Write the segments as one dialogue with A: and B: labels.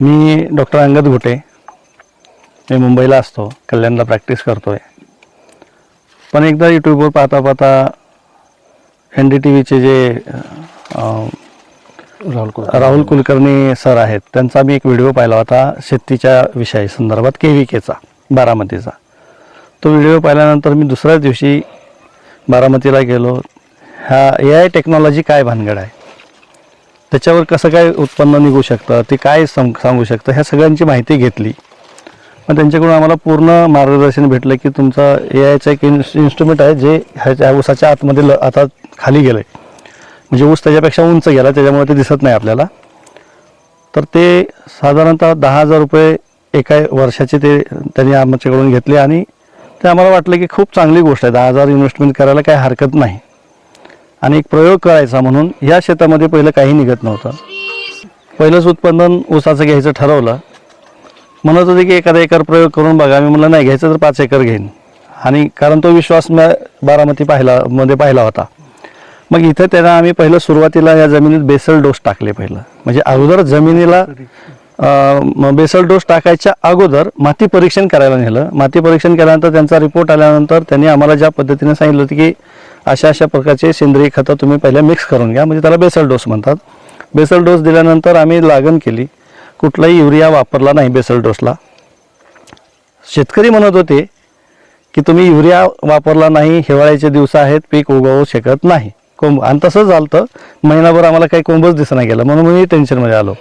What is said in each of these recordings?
A: मी doctor Angad Ghute. मी मुंबईला असतो. कल्याणला practice करतो आहे पण एकदा यूट्यूबवर पाहता पाहता एन डी टी व्हीचे जे
B: राहुल
A: राहुल कुलकर्णी सर आहेत त्यांचा मी एक व्हिडिओ पाहिला होता शेतीच्या विषयी संदर्भात के व्ही केचा बारामतीचा. तो व्हिडिओ पाहिल्यानंतर मी दुसऱ्याच दिवशी बारामतीला गेलो. ह्या ए आय टेक्नॉलॉजी काय भानगड आहे? त्याच्यावर कसं काय उत्पन्न निघू शकतं ते काय सम सांगू शकतं ह्या सगळ्यांची माहिती घेतली. मग त्यांच्याकडून आम्हाला पूर्ण मार्गदर्शन भेटलं की तुमचा ए आयचं एक इन्स इन्स्ट्रुमेंट आहे जे ह्याच्या ऊसाच्या आतमध्ये ल आता खाली गेलं आहे म्हणजे ऊस त्याच्यापेक्षा उंच गेला त्याच्यामुळे ते दिसत नाही आपल्याला. तर ते साधारणतः दहा हजार रुपये एका वर्षाचे ते त्यांनी आमच्याकडून घेतले आणि ते आम्हाला वाटलं की खूप चांगली गोष्ट आहे. दहा हजार इन्व्हेस्टमेंट करायला काही हरकत नाही. आणि एक प्रयोग करायचा म्हणून या शेतामध्ये पहिलं काही निघत नव्हतं. पहिलंच उत्पादन ऊसाचं घ्यायचं ठरवलं. म्हणत होते की एखादा एकर प्रयोग करून बघा. मी म्हणलं नाही घ्यायचं तर पाच एकर घेईन. आणि कारण तो विश्वास मी बारामती पाहिला मध्ये पाहिला होता. मग इथं त्यांना आम्ही पहिलं सुरुवातीला या जमिनीत बेसल डोस टाकले पहिलं. म्हणजे अगोदर जमिनीला बेसल डोस टाकायच्या अगोदर माती परीक्षण करायला नेलं. माती परीक्षण केल्यानंतर त्यांचा रिपोर्ट आल्यानंतर त्यांनी आम्हाला ज्या पद्धतीने सांगितलं होतं की अशा अशा प्रकारचे सेंद्रिय खतं तुम्ही पहिल्या मिक्स करून घ्या. म्हणजे त्याला बेसल डोस म्हणतात. बेसल डोस दिल्यानंतर आम्ही लागण केली. कुठलाही युरिया वापरला नाही बेसल डोसला. शेतकरी म्हणत होते की तुम्ही युरिया वापरला नाही हिवाळ्याचे दिवस आहेत पीक उगवू शकत नाही. कोंब आणि तसंच झालं तर महिनाभर आम्हाला काही कोंबच दिसना गेलं. म्हणून मी टेन्शनमध्ये आलो.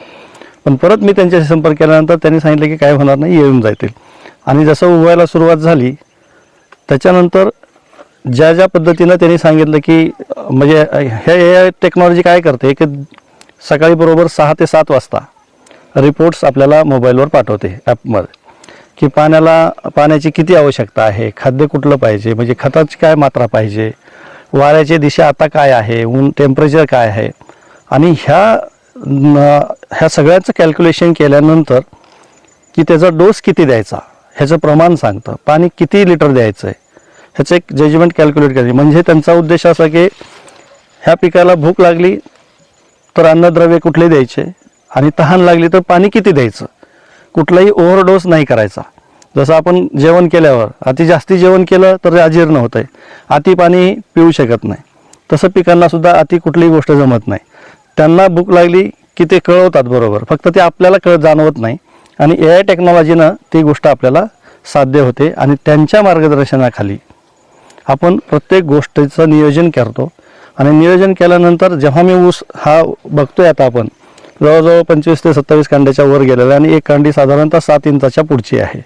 A: पण परत मी त्यांच्याशी संपर्क केल्यानंतर त्यांनी सांगितलं की काय होणार नाही येऊन जातील. आणि जसं उगवायला सुरुवात झाली त्याच्यानंतर ज्या ज्या पद्धतीनं त्यांनी सांगितलं की म्हणजे हे हे टेक्नॉलॉजी काय करते? की सकाळी बरोबर सहा ते सात वाजता रिपोर्ट्स आपल्याला मोबाईलवर पाठवते ॲपमध्ये की पाण्याला पाण्याची किती आवश्यकता आहे? खाद्य कुठलं पाहिजे? म्हणजे खताची काय मात्रा पाहिजे? वाऱ्याची दिशा आता काय आहे? ऊन टेम्परेचर काय आहे? आणि ह्या न- ह्या सगळ्याचं कॅल्क्युलेशन केल्यानंतर की त्याचा डोस किती द्यायचा? ह्याचं प्रमाण सांगतं. पाणी किती लिटर द्यायचं आहे ह्याचं एक जजमेंट कॅल्क्युलेट करायची म्हणजे त्यांचा उद्देश असा की ह्या पिकाला भूक लागली तर अन्नद्रव्य कुठले द्यायचे? आणि तहान लागली तर पाणी किती द्यायचं? कुठलाही ओव्हरडोस नाही करायचा. जसं आपण जेवण केल्यावर अति जास्ती जेवण केलं तर ते अजीर्ण होतं आहे अति पाणी पिऊ शकत नाही. तसं पिकांनासुद्धा अति कुठलीही गोष्ट जमत नाही. त्यांना भूक लागली की ते कळवतात बरोबर. फक्त ते आपल्याला कळ जाणवत नाही. आणि ए आय टेक्नॉलॉजीनं ती गोष्ट आपल्याला साध्य होते. आणि त्यांच्या मार्गदर्शनाखाली आपण प्रत्येक गोष्टीचं नियोजन करतो. आणि नियोजन केल्यानंतर जेव्हा मी ऊस हा बघतोय आता आपण जवळजवळ पंचवीस ते सत्तावीस कांड्याच्या वर गेलेला आहे आणि एक कांडी साधारणतः सात इंचाच्या पुढची आहे.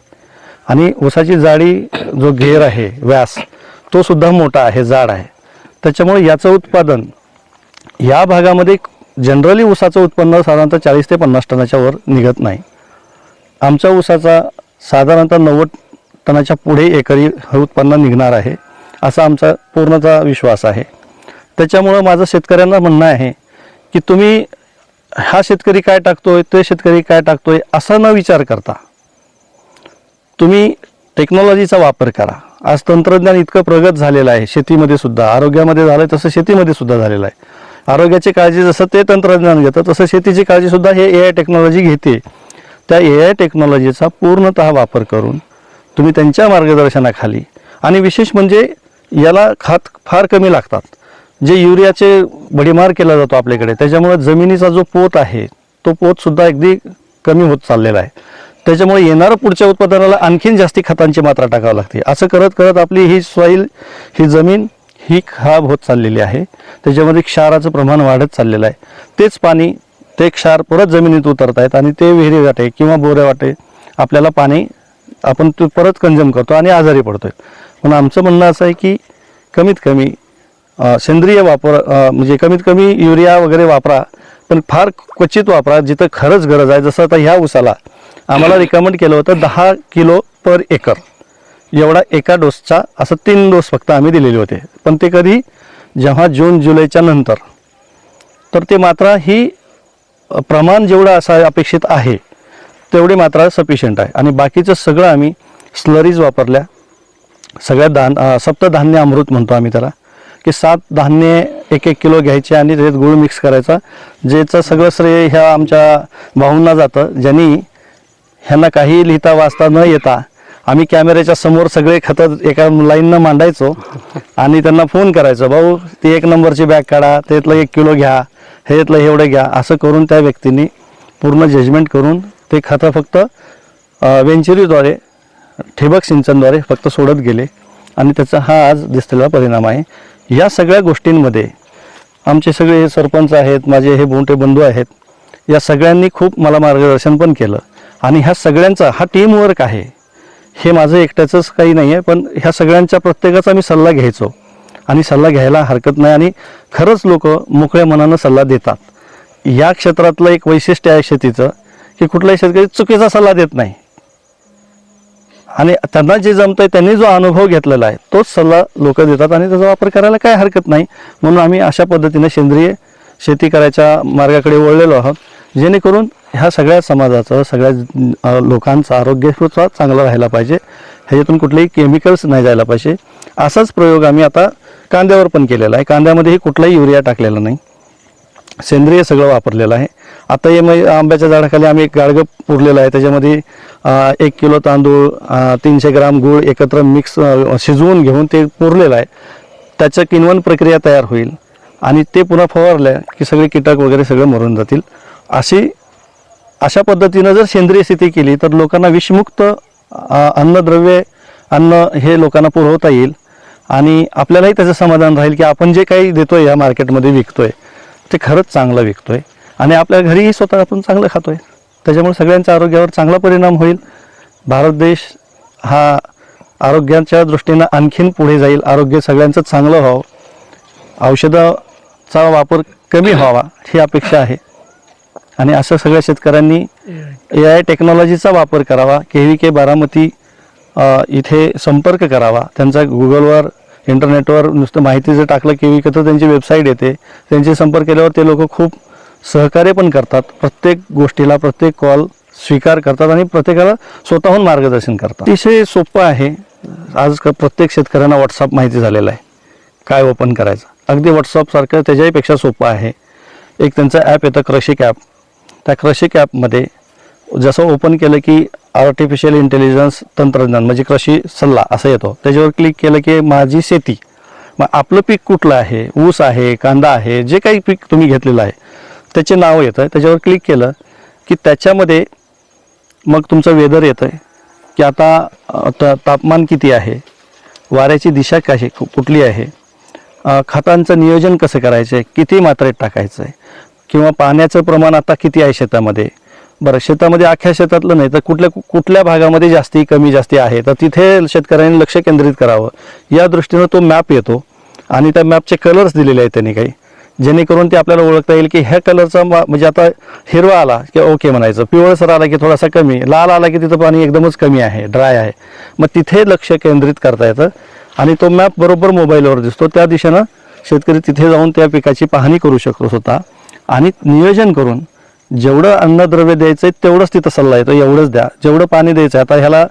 A: आणि ऊसाची जाडी जो घेर आहे व्यास तो सुद्धा मोठा आहे जाड आहे. त्याच्यामुळे याचं उत्पादन या भागामध्ये जनरली ऊसाचं उत्पन्न साधारणतः चाळीस ते पन्नास टनाच्या वर निघत नाही. आमच्या ऊसाचा साधारणतः नव्वद टनाच्या पुढे एकरी हे उत्पन्न निघणार आहे. असा आमचा पूर्णचा विश्वास आहे. त्याच्यामुळं माझं शेतकऱ्यांना म्हणणं आहे की तुम्ही हा शेतकरी काय टाकतोय ते शेतकरी काय टाकतोय असा न विचार करता तुम्ही टेक्नॉलॉजीचा वापर करा. आज तंत्रज्ञान इतकं प्रगत झालेलं आहे शेतीमध्ये सुद्धा आरोग्यामध्ये झालं तसं शेतीमध्ये सुद्धा झालेलं आहे. आरोग्याची काळजी जसं ते तंत्रज्ञान घेतं तसं शेतीची काळजीसुद्धा हे ए आय टेक्नॉलॉजी घेते. त्या ए आय टेक्नॉलॉजीचा पूर्णतः वापर करून तुम्ही त्यांच्या मार्गदर्शनाखाली आणि विशेष म्हणजे याला खात फार कमी लागतात. जे युरियाचे भडीमार केला जातो आपल्याकडे त्याच्यामुळे जमिनीचा जो पोत आहे तो पोतसुद्धा अगदी कमी होत चाललेला आहे. त्याच्यामुळे येणारं पुढच्या उत्पादनाला आणखीन जास्ती खतांची मात्रा टाकावी लागते. असं करत करत आपली ही सॉईल ही जमीन ही खराब होत चाललेली आहे. त्याच्यामध्ये क्षाराचं प्रमाण वाढत चाललेलं आहे. तेच पाणी ते क्षार परत जमिनीत उतरत आहेत आणि ते विहिरी वाटे किंवा बोऱ्या वाटे आपल्याला पाणी आपण ते परत कंझ्युम करतो आणि आजारी पडतोय. पण आमचं म्हणणं असं आहे की कमीत कमी सेंद्रिय वापर म्हणजे कमीत कमी युरिया वगैरे वापरा पण फार क्वचित वापरा जिथं खरंच गरज आहे. जसं आता ह्या उसाला आम्हाला रिकमेंड केलं होतं दहा किलो पर एकर. एवढा एका डोसचा असं तीन डोस फक्त आम्ही दिलेले होते. पण ते कधी जेव्हा जून जुलैच्या नंतर. तर ते मात्रा ही प्रमाण जेवढं असं अपेक्षित आहे तेवढी मात्रा सफिशियंट आहे. आणि बाकीचं सगळं आम्ही स्लरीज वापरल्या. सगळ्या धान सप्तधान्य अमृत म्हणतो आम्ही त्याला की सात धान्य एक एक किलो घ्यायचे आणि त्याच्यात गुळ मिक्स करायचा ज्याचं सगळं श्रेय ह्या आमच्या भाऊंना जातं ज्यांनी ह्यांना काही लिहिता वाचता न येता आम्ही कॅमेऱ्याच्या समोर सगळे खतं एका लाईननं मांडायचो आणि त्यांना फोन करायचो भाऊ ती एक नंबरची बॅग काढा त्यातलं एक किलो घ्या ह्यातलं एवढं घ्या असं करून त्या व्यक्तींनी पूर्ण जजमेंट करून ते खतं फक्त वेंचुरीद्वारे ठिबक सिंचनद्वारे फक्त सोडत गेले आणि त्याचा हा आज दिसलेला परिणाम आहे. या सगळ्या गोष्टींमध्ये आमचे सगळे सरपंच आहेत माझे हे मोठे बंधू आहेत या सगळ्यांनी खूप मला मार्गदर्शन पण केलं. आणि ह्या सगळ्यांचा हा टीमवर्क आहे. हे माझं एकट्याचंच काही नाही आहे पण ह्या सगळ्यांच्या प्रत्येकाचा मी सल्ला घ्यायचो. आणि सल्ला घ्यायला हरकत नाही आणि खरंच लोक मोकळ्या मनानं सल्ला देतात. या क्षेत्रातलं एक वैशिष्ट्य आहे शेतीचं की कुठलाही शेतकरी चुकीचा सल्ला देत नाही. आणि त्यांना जे जमतंय त्यांनी जो अनुभव घेतलेला आहे तोच सल्ला लोक देतात आणि त्याचा वापर करायला काय हरकत नाही. म्हणून आम्ही अशा पद्धतीने सेंद्रिय शेती करायच्या मार्गाकडे वळलेलो आहोत जेणेकरून ह्या सगळ्या समाजाचं सगळ्या लोकांचं आरोग्य सुद्धा चांगलं राहायला पाहिजे. ह्याच्यातून कुठलेही केमिकल्स नाही जायला पाहिजे. असाच प्रयोग आम्ही आता कांद्यावर पण केलेला आहे. कांद्यामध्येही कुठलाही युरिया टाकलेला नाही. सेंद्रिय सगळं वापरलेलं आहे. आता हे मग आंब्याच्या झाडाखाली आम्ही एक गाडगं पुरलेलं आहे. त्याच्यामध्ये एक किलो तांदूळ तीनशे ग्राम गूळ एकत्र मिक्स शिजवून घेऊन ते पुरलेलं आहे. त्याचं किनवण प्रक्रिया तयार होईल. आणि ते पुन्हा फवारलं की सगळे कीटक वगैरे सगळं मरून जातील. अशी अशा पद्धतीनं जर सेंद्रिय शेती केली तर लोकांना विषमुक्त अन्नद्रव्ये अन्नद्रव्य अन्न हे लोकांना पुरवता येईल. आणि आपल्यालाही त्याचं समाधान राहील की आपण जे काही देतोय या मार्केटमध्ये विकतोय ते खरंच चांगलं विकतोय. आणि आपल्या घरीही स्वतः आपण चांगलं खातो आहे त्याच्यामुळे सगळ्यांच्या आरोग्यावर चांगला परिणाम होईल. भारत देश हा आरोग्याच्या दृष्टीनं आणखीन पुढे जाईल. आरोग्य सगळ्यांचं चांगलं व्हावं. औषधाचा वापर कमी व्हावा ही अपेक्षा आहे. आणि असं सगळ्या शेतकऱ्यांनी ए आय टेक्नॉलॉजीचा वापर करावा के व्ही के बारामती इथे संपर्क करावा. त्यांचा गुगलवर इंटरनेटवर नुसतं माहिती जर टाकलं के व्ही के तर त्यांची वेबसाईट येते. त्यांचे संपर्क केल्यावर ते लोक खूप सहकार्य पण करतात. प्रत्येक गोष्टीला प्रत्येक कॉल स्वीकार करतात आणि प्रत्येकाला स्वतःहून मार्गदर्शन करतात. अतिशय सोपं आहे. आज प्रत्येक शेतकऱ्यांना व्हॉट्सअप माहिती झालेलं आहे. काय ओपन करायचं? अगदी व्हॉट्सअपसारखं त्याच्याहीपेक्षा सोपं आहे. एक त्यांचं ॲप येतं क्रशिक ॲप त्या क्रशिक ॲपमध्ये जसं ओपन केलं की आर्टिफिशियल इंटेलिजन्स तंत्रज्ञान म्हणजे कृषी सल्ला असं येतो. त्याच्यावर क्लिक केलं की माझी शेती. मग आपलं पीक कुठलं आहे? ऊस आहे कांदा आहे जे काही पीक तुम्ही घेतलेलं आहे. त्याचे नाव येतं त्याच्यावर क्लिक केलं की त्याच्यामध्ये मग तुमचं वेदर येतं आहे की आता त- तापमान किती आहे? वाऱ्याची दिशा कशी कु- कुठली आहे? खतांचं नियोजन कसं करायचं आहे किती मात्रेत टाकायचं आहे किंवा पाण्याचं प्रमाण आता किती आहे शेतामध्ये? बरं शेतामध्ये अख्ख्या शेतातलं नाही तर कुठल्या कुठल्या भागामध्ये जास्ती कमी जास्ती आहे? तर तिथे शेतकऱ्यांनी लक्ष केंद्रित करावं. या दृष्टीनं तो मॅप येतो. आणि त्या मॅपचे कलर्स दिलेले आहेत त्यांनी काही. जेणेकरून ते आपल्याला ओळखता येईल की ह्या कलरचा म्हणजे आता हिरवा आला की ओके म्हणायचं. पिवळसर आला की थोडासा कमी. लाल आला की तिथं पाणी एकदमच कमी आहे ड्राय आहे. मग तिथे लक्ष केंद्रित करता येतं. आणि तो मॅप बरोबर मोबाईलवर दिसतो. त्या दिशेनं शेतकरी तिथे जाऊन त्या पिकाची पाहणी करू शकतो स्वतः. आणि नियोजन करून जेवढं अन्नद्रव्य द्यायचं आहे तेवढंच तिथं सल्ला येतो. एवढंच द्या. जेवढं पाणी द्यायचं आहे आता ह्याला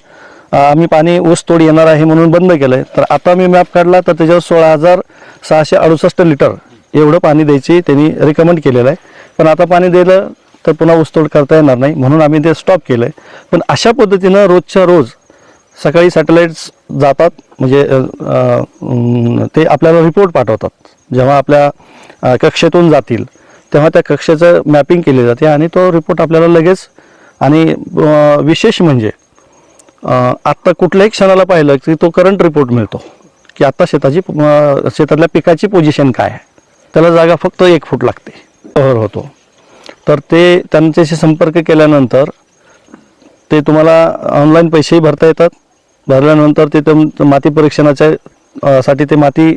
A: आम्ही पाणी ऊस तोड येणार आहे म्हणून बंद केलं आहे तर आता मी मॅप काढला तर त्याच्यावर सोळा हजार सहाशे अडुसष्ट लिटर एवढं पाणी द्यायची त्यांनी रिकमेंड केलेलं आहे. पण आता पाणी दिलं तर पुन्हा ऊसतोड करता येणार नाही म्हणून आम्ही ते स्टॉप केलं आहे पण अशा पद्धतीनं रोजच्या रोज सकाळी सॅटेलाइट्स जातात म्हणजे ते आपल्याला रिपोर्ट पाठवतात. जेव्हा आपल्या कक्षेतून जातील तेव्हा त्या कक्षेचं मॅपिंग केली जाते आणि तो रिपोर्ट आपल्याला लगेच आणि विशेष म्हणजे आत्ता कुठल्याही क्षणाला पाहिलं की तो करंट रिपोर्ट मिळतो. की आत्ता शेताची शेतातल्या पिकाची पोझिशन काय आहे? त्याला जागा फक्त एक फूट लागते. कव्हर होतो. तर ते त्यांच्याशी संपर्क केल्यानंतर ते तुम्हाला ऑनलाईन पैसेही भरता येतात. भरल्यानंतर ते तुम माती परीक्षणाच्या साठी ते माती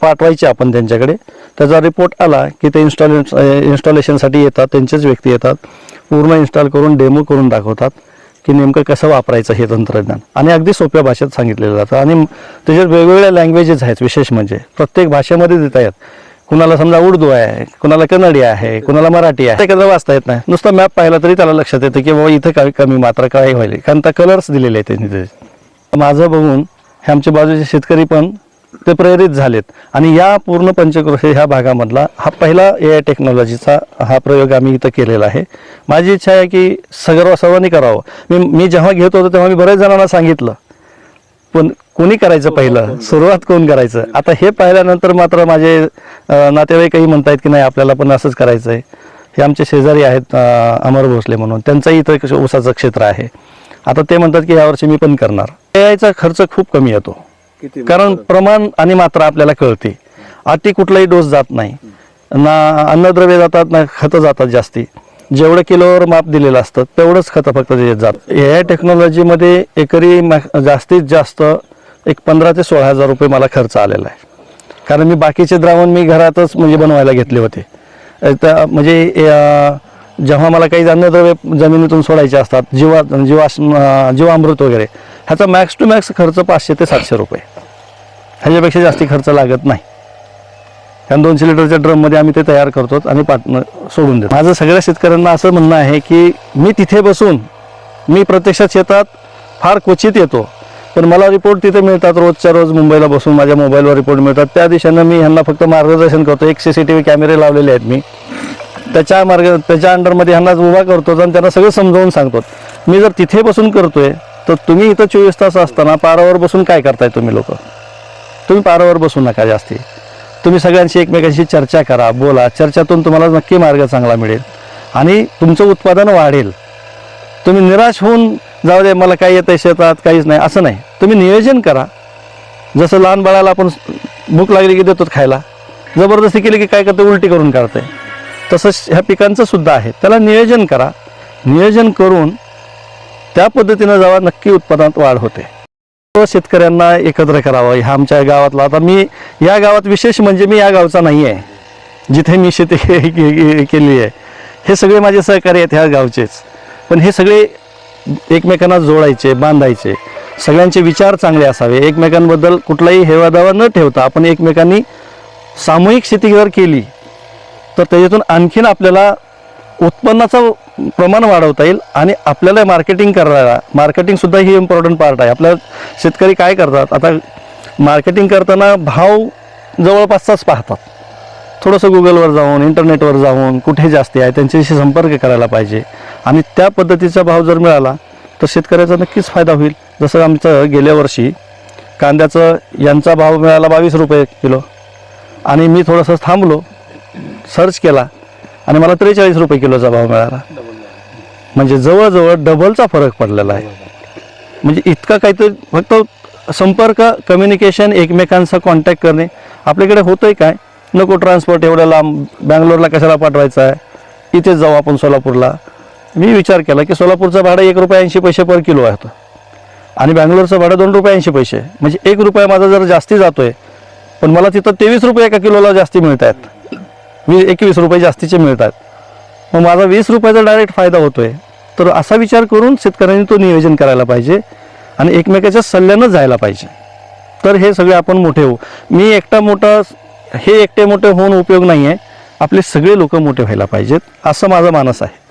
A: पाठवायची आपण त्यांच्याकडे. त्याचा रिपोर्ट आला की ते इन्स्टॉले इन्स्टॉलेशनसाठी येतात. त्यांचेच व्यक्ती येतात. पूर्ण इन्स्टॉल करून डेमो करून दाखवतात की नेमकं कसं वापरायचं हे तंत्रज्ञान. आणि अगदी सोप्या भाषेत सांगितलेलं जातं. आणि त्याच्यात वेगवेगळ्या लँग्वेजेस आहेत विशेष म्हणजे. प्रत्येक भाषेमध्ये देता येतात कुणाला समजा उर्दू आहे कुणाला कन्नडी आहे कुणाला मराठी आहे एखादं वाचता येत नाही. नुसता मॅप पाहिला तरी त्याला लक्षात येतं की बाबा इथं काही कमी मात्रा काय व्हायला. कारण त्या कलर्स दिलेले आहेत त्यांनी ते. माझं बघून हे आमच्या बाजूचे शेतकरी पण ते प्रेरित झालेत. आणि या पूर्ण पंचक्रोश ह्या भागामधला हा पहिला ए आय टेक्नॉलॉजीचा हा प्रयोग आम्ही इथं केलेला आहे. माझी इच्छा आहे की सर्व सर्वांनी करावं. मी मी जेव्हा घेत होतो तेव्हा मी बऱ्याच जणांना सांगितलं. पण कोणी करायचं पहिलं? सुरुवात कोण करायचं? आता हे पाहिल्यानंतर मात्र माझे नातेवाईकही म्हणतायत की नाही आपल्याला पण असंच करायचं आहे हे आमचे शेजारी आहेत अमर भोसले म्हणून. त्यांचंही इथं ऊसाचं क्षेत्र आहे. आता ते म्हणतात की यावर्षी मी पण करणार. याचा खर्च खूप कमी येतो. कारण प्रमाण आणि मात्रा आपल्याला कळते. अति कुठलाही डोस जात नाही. ना अन्नद्रव्य जातात ना खतं जातात जास्ती. जेवढं किलोवर माप दिलेलं असतं तेवढंच खतं फक्त देत जात. या टेक्नॉलॉजीमध्ये एकरी मॅ- जास्तीत जास्त एक पंधरा ते सोळा हजार रुपये मला खर्च आलेला आहे. कारण मी बाकीचे द्रावण मी घरातच म्हणजे बनवायला घेतले होते. तर म्हणजे जेव्हा मला काही अन्नद्रव्य जमिनीतून सोडायचे असतात जीवा जीवा जीवामृत वगैरे ह्याचा मॅक्स टू मॅक्स खर्च पाचशे ते सातशे रुपये. ह्याच्यापेक्षा जास्ती खर्च लागत नाही. कारण दोनशे लिटरच्या ड्रममध्ये आम्ही ते तयार करतो आणि पाट सोडून देतो. माझं सगळ्या शेतकऱ्यांना असं म्हणणं आहे की मी तिथे बसून मी प्रत्यक्षात शेतात फार क्वचित येतो पण मला रिपोर्ट तिथे मिळतात रोजच्या रोज मुंबईला बसून माझ्या मोबाईलवर रिपोर्ट मिळतात. त्या दिशेनं मी ह्यांना फक्त मार्गदर्शन करतो. एक सी सी टी व्ही कॅमेरे लावलेले आहेत मी. त्याच्या मार्ग त्याच्या अंडरमध्ये ह्यांनाच उभा करतो आणि त्यांना सगळं समजावून सांगतो. मी जर तिथे बसून करतोय तर तुम्ही इथं चोवीस तास असताना पारावर बसून काय करताय तुम्ही लोक? तुम्ही पारावर बसू नका जास्ती. तुम्ही सगळ्यांशी एकमेकांशी चर्चा करा बोला. चर्चेतून तुम्हाला नक्की मार्ग चांगला मिळेल. आणि तुमचं उत्पादन वाढेल. तुम्ही निराश होऊन जाऊ दे मला काही येतं शेतात काहीच नाही. असं नाही. तुम्ही नियोजन करा. जसं लहान बाळाला आपण भूक लागली की देतो खायला जबरदस्ती केली की काय करते उलटी करून काढते तसंच ह्या पिकांचं सुद्धा आहे. त्याला नियोजन करा. नियोजन करून त्या पद्धतीनं जावा नक्की उत्पादनात वाढ होते. शेतकऱ्यांना एकत्र करावं ह्या आमच्या गावातला. आता मी या गावात विशेष म्हणजे मी या गावचा नाही आहे जिथे मी शेती केली आहे. हे सगळे माझे सहकारी आहेत ह्या गावचेच. पण हे सगळे एकमेकांना जोडायचे बांधायचे. सगळ्यांचे विचार चांगले असावे. एकमेकांबद्दल कुठलाही हेवादावा न ठेवता आपण एकमेकांनी सामूहिक शेती जर केली तर त्याच्यातून आणखीन आपल्याला उत्पन्नाचं प्रमाण वाढवता येईल आणि आपल्याला मार्केटिंग करायला मार्केटिंगसुद्धा ही इम्पॉर्टंट पार्ट आहे. आपल्या शेतकरी काय करतात? आता मार्केटिंग करताना भाव जवळपासचाच पाहतात. थोडंसं गुगलवर जाऊन इंटरनेटवर जाऊन कुठे जास्ती आहे त्यांच्याशी संपर्क करायला पाहिजे. आणि त्या पद्धतीचा भाव जर मिळाला तर शेतकऱ्याचा नक्कीच फायदा होईल. जसं आमचं गेल्या वर्षी कांद्याचं यांचा भाव मिळाला बावीस रुपये किलो. आणि मी थोडंसं थांबलो सर्च केला. आणि मला त्रेचाळीस रुपये किलोचा भाव मिळाला. म्हणजे जवळजवळ डबलचा फरक पडलेला आहे. म्हणजे इतका काहीतरी फक्त संपर्क कम्युनिकेशन एकमेकांचा कॉन्टॅक्ट करणे. आपल्याकडे होतंय काय? नको ट्रान्सपोर्ट एवढ्या लांब बँगलोरला कशाला पाठवायचं आहे? इथेच जाऊ आपण सोलापूरला. मी विचार केला की सोलापूरचं भाडं एक रुपये ऐंशी पैसे पर किलो आहे आणि बँगलोरचं भाडं दोन रुपये ऐंशी पैसे. म्हणजे एक रुपया माझा जर जास्ती जातो आहे पण मला तिथं तेवीस रुपये एका किलोला जास्ती मिळत आहेत वी एकवीस रुपये जास्तीचे मिळतात. मग माझा वीस रुपयाचा डायरेक्ट फायदा होतोय. तर असा विचार करून शेतकऱ्यांनी तो नियोजन करायला पाहिजे आणि एकमेकाच्या सल्ल्यानं जायला पाहिजे. तर हे सगळे आपण मोठे होऊ. मी एकटा मोठा हे एकटे मोठे होऊन उपयोग नाही आहे आपले सगळे लोक मोठे व्हायला पाहिजेत. असं माझं मानस आहे.